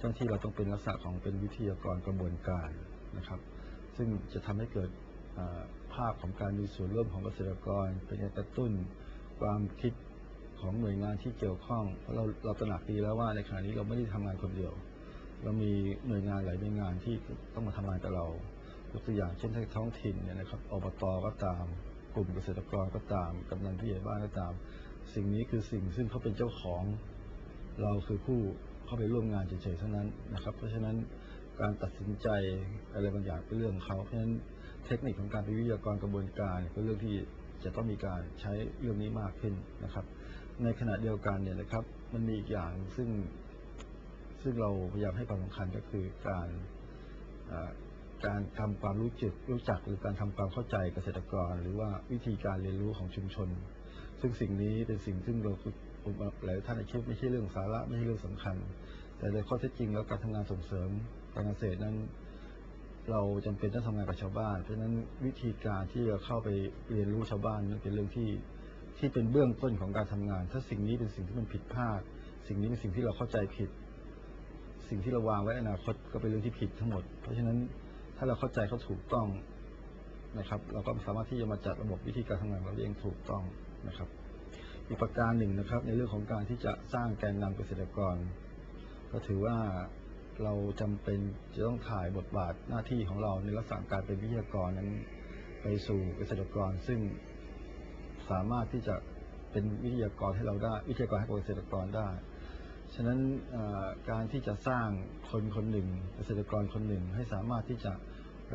เจ้าที่เราต้องเป็นลักษณะของเป็นวิทยากรกระบวนการนะครับ ซึ่งจะทำให้เกิดภาพของการมีส่วนร่วมของเกษตรกร เป็นการกระตุ้นความคิดของหน่วยงานที่เกี่ยวข้อง เพราะเราเราตระหนักดีแล้วว่าในขณะนี้เราไม่ได้ทำงานคนเดียว เรามีหน่วยงานหลายหน่วยงานที่ต้องมาทำงานกับเรายกตัวอย่างเช่นท้องถิ่นเนี่ยนะครับอบตก็ตาม กลุ่มเกษตรกรก็ตามกำนันผู้ใหญ่บ้านก็ตาม สิ่งนี้คือสิ่งซึ่งเขาเป็นเจ้าของ เราคือผู้ เข้าไปร่วมงานเฉยๆเท่านั้นนะครับ เพราะฉะนั้นการตัดสินใจอะไรบางอย่างเป็นเรื่องของเขาเพราะฉะนั้นเทคนิคของการเป็นวิทยากรกระบวนการเป็นเรื่องที่จะต้องมีการใช้เรื่องนี้มากขึ้นนะครับ ในขณะเดียวกันเนี่ยนะครับ มันมีอีกอย่างซึ่งซึ่งเราพยายามให้ความสำคัญก็คือการการทำความรู้จักรู้จักหรือการทำความเข้าใจเกษตรกร หรือว่าวิธีการเรียนรู้ของชุมชน ซึ่งสิ่งนี้เป็นสิ่งซึ่งเราคือผมหลายท่านอาจคิดไม่ใช่เรื่องสาระไม่ใช่เรื่องสำคัญ แต่ในข้อเท็จจริงแล้วการทำงานส่งเสริมการเกษตรนั้น เราจำเป็นต้องทำงานกับชาวบ้าน เพราะฉะนั้นวิธีการที่จะเข้าไปเรียนรู้ชาวบ้านนั้นเป็นเรื่องที่ที่เป็นเบื้องต้นของการทำงาน ถ้าสิ่งนี้เป็นสิ่งที่มันผิดพลาด สิ่งนี้เป็นสิ่งที่เราเข้าใจผิด สิ่งที่เราวางไว้อนาคตก็เป็นเรื่องที่ผิดทั้งหมด เพราะฉะนั้นถ้าเราเข้าใจเขาถูกต้องนะครับ เราก็สามารถที่จะมาจัดระบบวิธีการทำงานเราเองถูกต้อง นะครับ อีกประการหนึ่งนะครับ ในเรื่องของการที่จะสร้างแกนนำเกษตรกร ก็ถือว่าเราจำเป็นจะต้องถ่ายบทบาทหน้าที่ของเราในลักษณะการเป็นวิทยากรนั้นไปสู่เกษตรกร ซึ่งสามารถที่จะเป็นวิทยากรให้เราได้ วิทยากรให้เกษตรกรได้ ฉะนั้นการที่จะสร้างคนคนหนึ่ง เกษตรกรคนหนึ่งให้สามารถที่จะ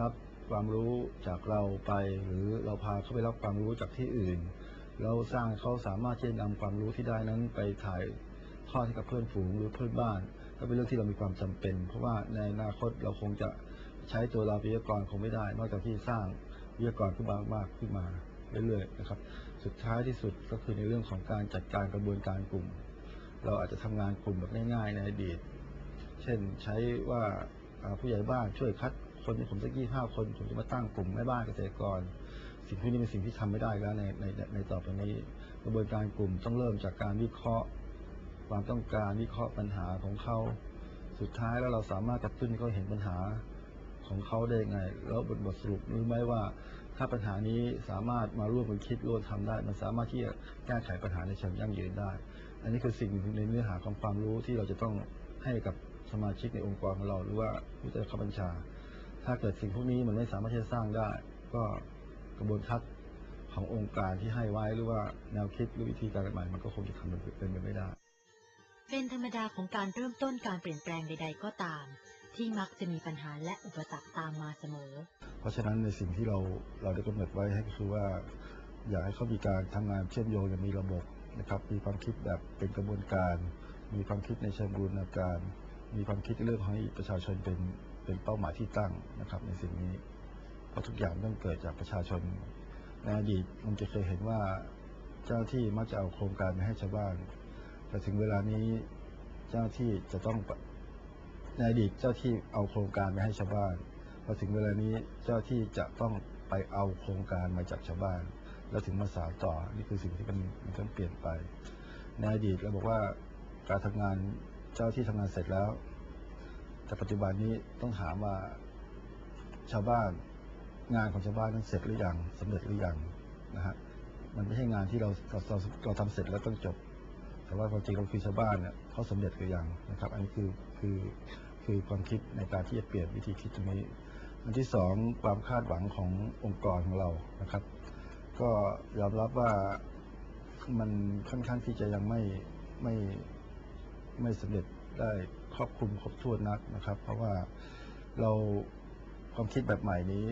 รับความรู้จากเราไป หรือเราพาเขาไปรับความรู้จากที่อื่น เราสร้างเขาสามารถที่จะนำความรู้ที่ได้นั้นไปถ่ายทอดให้กับเพื่อนฝูงหรือเพื่อนบ้าน ก็เป็นเรื่องที่เรามีความจำเป็น เพราะว่าในอนาคตเราคงจะใช้ตัวเราเป็นวิทยากรคงไม่ได้ นอกจากที่สร้างวิทยากรขึ้นมามากขึ้นมาเรื่อยๆนะครับ สุดท้ายที่สุดก็คือในเรื่องของการจัดการกระบวนการกลุ่ม เราอาจจะทำงานกลุ่มแบบง่ายๆในอดีต เช่นใช้ว่าผู้ใหญ่บ้านช่วยคัดคนในผมสักยี่ห้าคนผมจะมาตั้งกลุ่มแม่บ้านเกษตรกร สิ่งพวกนี้เป็นสิ่งที่ทำไม่ได้แล้วในในในต่อไปนี้ กระบวนการกลุ่มต้องเริ่มจากการวิเคราะห์ ความต้องการวิเคราะห์ปัญหาของเขา สุดท้ายแล้วเราสามารถกระตุ้นเขาเห็นปัญหาของเขาได้ยังไง แล้วบทบทสรุปรู้ไหมว่า ถ้าปัญหานี้สามารถมาร่วมกันคิดร่วมทำได้ มันสามารถที่จะแก้ไขปัญหาในเชิงยั่งยืนได้ อันนี้คือสิ่งในเนื้อหาของความรู้ที่เราจะต้องให้กับสมาชิกในองค์กรของเราหรือว่าผู้ใต้บังคับบัญชา ถ้าเกิดสิ่งพวกนี้มันไม่สามารถที่จะสร้างได้ ก็ กระบวนทัศน์ขององค์การที่ให้ไว้หรือว่าแนวคิดหรือวิธีการใหม่ๆมันก็คงจะทำเป็นไปไม่ได้ เป็นธรรมดาของการเริ่มต้นการเปลี่ยนแปลงใด ๆ ก็ตาม ที่มักจะมีปัญหาและอุปสรรคตามมาเสมอ เพราะฉะนั้นในสิ่งที่เราเราได้กำหนดไว้ให้ก็คือว่า อยากให้เขามีการทำงานเชื่อมโยงอย่างมีระบบนะครับ มีความคิดแบบเป็นกระบวนการ มีความคิดในเชิงบูรณาการ มีความคิดเรื่องของให้ประชาชนเป็นเป็นเป้าหมายที่ตั้งนะครับในสิ่งนี้เพ ราะทุกอย่างต้องเกิดจากประชาชนในอดีตมันจะเคยเห็นว่าเจ้าที่มักจะเอาโครงการไปให้ชาวบ้าน แต่ถึงเวลานี้เจ้าที่จะต้องในอดีตเจ้าที่เอาโครงการไปให้ชาวบ้านพอถึงเวลานี้เจ้าที่จะต้องไปเอาโครงการมาจากชาวบ้าน แล้วถึงมาสานต่อนี่คือสิ่งที่มันมันต้องเปลี่ยนไป ในอดีตเราบอกว่าการทำงานเจ้าที่ทำงานเสร็จแล้ว แต่ปัจจุบันนี้ต้องถามาชาวบ้าน งานของชาวบ้านนั้นเสร็จหรือยังสำเร็จหรือยังนะฮะมันไม่ใช่งานที่เราเราเราเราทำเสร็จแล้วต้องจบ แต่ว่าความจริงเราคือชาวบ้านเนี่ยเขาสำเร็จหรือยังนะครับ อันนี้คือคือคือความคิดในการที่จะเปลี่ยนวิธีคิดตรงนี้อันที่สองความคาดหวังขององค์กรของเรานะครับ ก็ยอมรับว่ามันค่อนข้างที่จะยังไม่ไม่ไม่สำเร็จได้ครอบคลุมครบถ้วนนักนะครับ เพราะว่าเราความคิดแบบใหม่นี้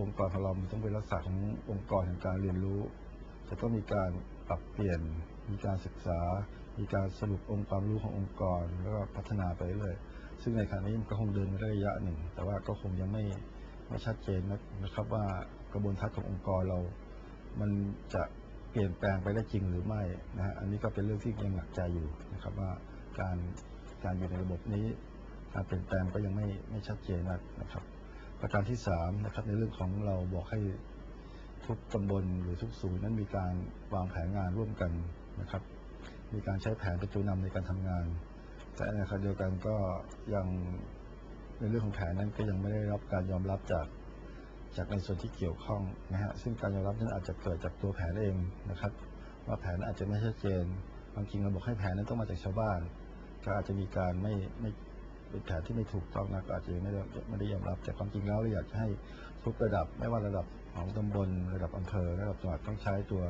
องค์กรของเรามันต้องเป็นลักษณะขององค์กรแห่งการเรียนรู้ จะต้องมีการปรับเปลี่ยน มีการศึกษา มีการสรุปองค์ความรู้ขององค์กร แล้วก็พัฒนาไปเรื่อยซึ่งในขณะนี้มันก็คงเดินมาได้ระยะหนึ่ง แต่ว่าก็คงยังไม่ไม่ชัดเจนนักนะครับว่ากระบวนทัศน์ขององค์กรเรา มันจะเปลี่ยนแปลงไปได้จริงหรือไม่นะฮะอันนี้ก็เป็นเรื่องที่ยังหนักใจอยู่นะครับว่าการการอยู่ในระบบนี้การเปลี่ยนแปลงก็ยังไม่ไม่ชัดเจนนักนะครับ ประการที่สามนะครับในเรื่องของเราบอกให้ทุกตำบลหรือทุกศูนย์นั้นมีการวางแผนงานร่วมกันนะครับ มีการใช้แผนเป็นตัวนำในการทำงาน แต่ในขณะเดียวกันก็ยังในเรื่องของแผนนั้นก็ยังไม่ได้รับการยอมรับจากจากในส่วนที่เกี่ยวข้องนะฮะซึ่งการยอมรับนั้นอาจจะเกิดจากตัวแผนเองนะครับ ว่าแผนนั้นอาจจะไม่ชัดเจนความจริงเราบอกให้แผนนั้นต้องมาจากชาวบ้าน ก็อาจจะมีการไม่ไม่ เป็นแผนที่ไม่ถูกต้องนะก็อาจจะไม่ได้ไม่ได้ยอมรับ แต่ความจริงแล้วเราอยากให้ทุกระดับไม่ว่าระดับของตำบลระดับอำเภอระดับจังหวัดต้องใช้ตัว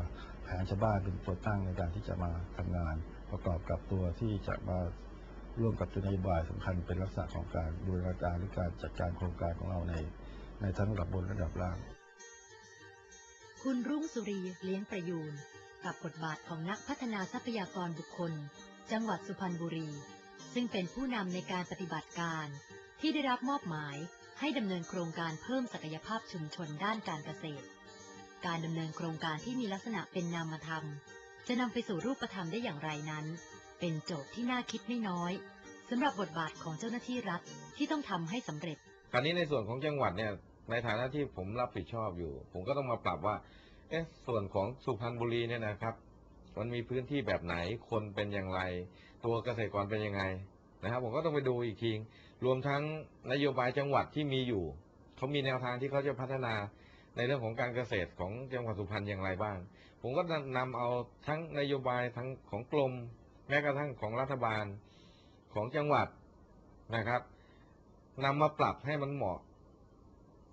แผนชาวบ้านเป็นตัวตั้งในการที่จะมาทำงาน ประกอบกับตัวที่จะมาร่วมกับตัวนโยบายสำคัญเป็นลักษณะของการบูรณาการหรือการจัดการโครงการของเราใน ในทั้งระดับบนระดับล่าง คุณรุ่งสุรีเลี้ยงประยูนกับบทบาทของนักพัฒนาทรัพยากรบุคคล จังหวัดสุพรรณบุรี ซึ่งเป็นผู้นำในการปฏิบัติการที่ได้รับมอบหมายให้ดำเนินโครงการเพิ่มศักยภาพชุมชนด้านการเกษตร การดำเนินโครงการที่มีลักษณะเป็นนามธรรม จะนำไปสู่รูปธรรมได้อย่างไรนั้น เป็นโจทย์ที่น่าคิดไม่น้อยสำหรับบทบาทของเจ้าหน้าที่รัฐที่ต้องทำให้สำเร็จ คราวนี้ในส่วนของจังหวัดเนี่ยในฐานะที่ผมรับผิดชอบอยู่ ผมก็ต้องมาปรับว่า เอ๊ะส่วนของสุพรรณบุรีเนี่ยนะครับ มันมีพื้นที่แบบไหนคนเป็นอย่างไร ตัวเกษตรกรเป็นยังไงนะครับ ผมก็ต้องไปดูอีกทีรวมทั้งนโยบายจังหวัดที่มีอยู่เขามีแนวทางที่เขาจะพัฒนาในเรื่องของการเกษตรของจังหวัดสุพรรณอย่างไรบ้าง ผมก็นำเอาทั้งนโยบายทั้งของกรมแม้กระทั่งของรัฐบาลของจังหวัดนะครับนำมาปรับให้มันเหมาะ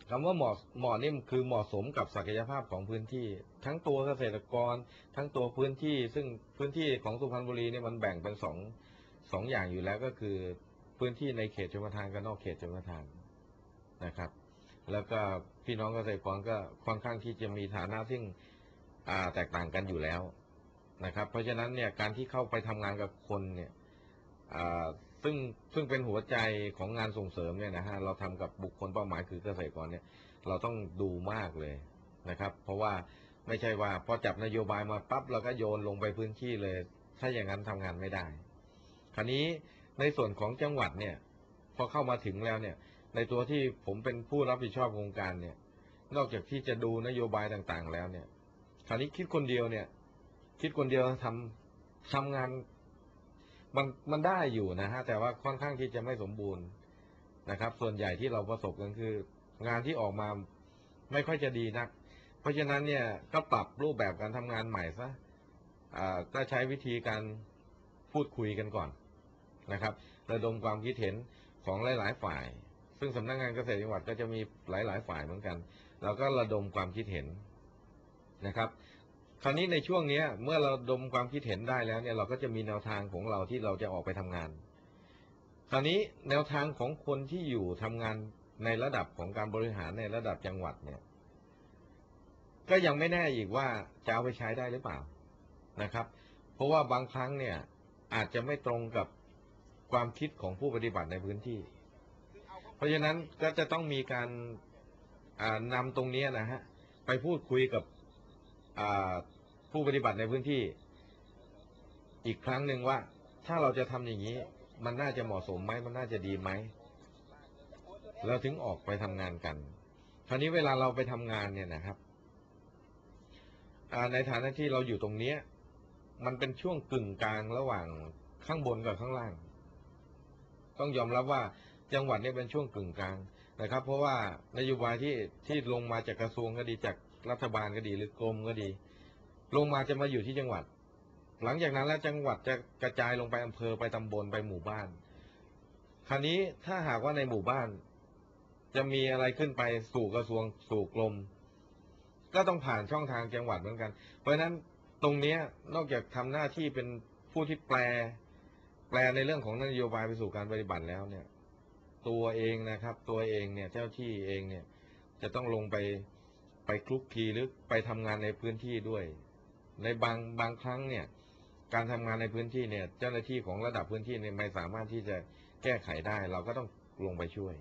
คำว่าเหมาะเหมาะนี่คือเหมาะสมกับศักยภาพของพื้นที่ ทั้งตัวเกษตรกร ทั้งตัวพื้นที่ ซึ่งพื้นที่ของสุพรรณบุรีเนี่ยมันแบ่งเป็นสองสองอย่างอยู่แล้วก็คือพื้นที่ในเขตชลประทานกับนอกเขตชลประทานนะครับ แล้วก็พี่น้องเกษตรกรก็ค่อนข้างที่จะมีฐานะซึ่งแตกต่างกันอยู่แล้วนะครับ เพราะฉะนั้นเนี่ยการที่เข้าไปทำงานกับคนเนี่ย ซึ่งซึ่งเป็นหัวใจของงานส่งเสริมเนี่ยนะฮะเราทำกับบุคคลเป้าหมายคือเกษตรกรเนี่ยเราต้องดูมากเลยนะครับ เพราะว่าไม่ใช่ว่าพอจับนโยบายมาปั๊บเราก็โยนลงไปพื้นที่เลย ถ้าอย่างนั้นทำงานไม่ได้ คราวนี้ในส่วนของจังหวัดเนี่ย พอเข้ามาถึงแล้วเนี่ย ในตัวที่ผมเป็นผู้รับผิดชอบโครงการเนี่ย นอกจากที่จะดูนโยบายต่างๆ แล้วเนี่ย คราวนี้คิดคนเดียวเนี่ย คิดคนเดียวทำทำงาน มันมันได้อยู่นะฮะแต่ว่าค่อนข้างที่จะไม่สมบูรณ์นะครับ ส่วนใหญ่ที่เราประสบกันคือ งานที่ออกมาไม่ค่อยจะดีนัก เพราะฉะนั้นเนี่ยก็ปรับรูปแบบการทำงานใหม่ซะอ่าก็ใช้วิธีการพูดคุยกันก่อนนะครับระดมความคิดเห็นของหลาย ๆ ฝ่าย ซึ่งสำนักงานเกษตรจังหวัดก็จะมีหลาย ๆ ฝ่ายเหมือนกัน เราก็ระดมความคิดเห็นนะครับ คราวนี้ในช่วงเนี้ย เมื่อเราดมความคิดเห็นได้แล้วเนี่ยเราก็จะมีแนวทางของเราที่เราจะออกไปทำงาน คราวนี้แนวทางของคนที่อยู่ทำงานในระดับของการบริหารในระดับจังหวัดเนี่ย ก็ยังไม่แน่อีกว่าจะเอาไปใช้ได้หรือเปล่านะครับ เพราะว่าบางครั้งเนี่ยอาจจะไม่ตรงกับความคิดของผู้ปฏิบัติในพื้นที่ เพราะฉะนั้นก็จะต้องมีการนำตรงนี้นะฮะไปพูดคุยกับ ผู้ปฏิบัติในพื้นที่ อีกครั้งหนึ่งว่า ถ้าเราจะทำอย่างนี้ มันน่าจะเหมาะสมไหมมันน่าจะดีไหมเราถึงออกไปทำงานกัน คราวนี้เวลาเราไปทำงานเนี่ยนะครับในฐานะที่เราอยู่ตรงเนี้ย มันเป็นช่วงกึ่งกลางระหว่างข้างบนกับข้างล่าง ต้องยอมรับว่าจังหวัดเนี่ยเป็นช่วงกึ่งกลางนะครับ เพราะว่านโยบายที่ที่ลงมาจากกระทรวงก็ดีจาก รัฐบาลก็ดีหรือกรมก็ดี ลงมาจะมาอยู่ที่จังหวัด หลังจากนั้นแล้วจังหวัดจะกระจายลงไปอำเภอไปตำบลไปหมู่บ้าน คราวนี้ถ้าหากว่าในหมู่บ้าน จะมีอะไรขึ้นไปสู่กระทรวงสู่กรมก็ต้องผ่านช่องทางจังหวัดเหมือนกัน เพราะฉะนั้นตรงเนี้ยนอกจากทำหน้าที่เป็นผู้ที่แปล แปลในเรื่องของนโยบายไปสู่การปฏิบัติแล้วเนี่ย ตัวเองนะครับ ตัวเองเนี่ยเจ้าที่เองเนี่ย จะต้องลงไป ไปคลุกคลีหรือไปทำงานในพื้นที่ด้วย ในบางบางครั้งเนี่ย การทำงานในพื้นที่เนี่ย เจ้าหน้าที่ของระดับพื้นที่เนี่ยไม่สามารถที่จะแก้ไขได้ เราก็ต้องลงไปช่วย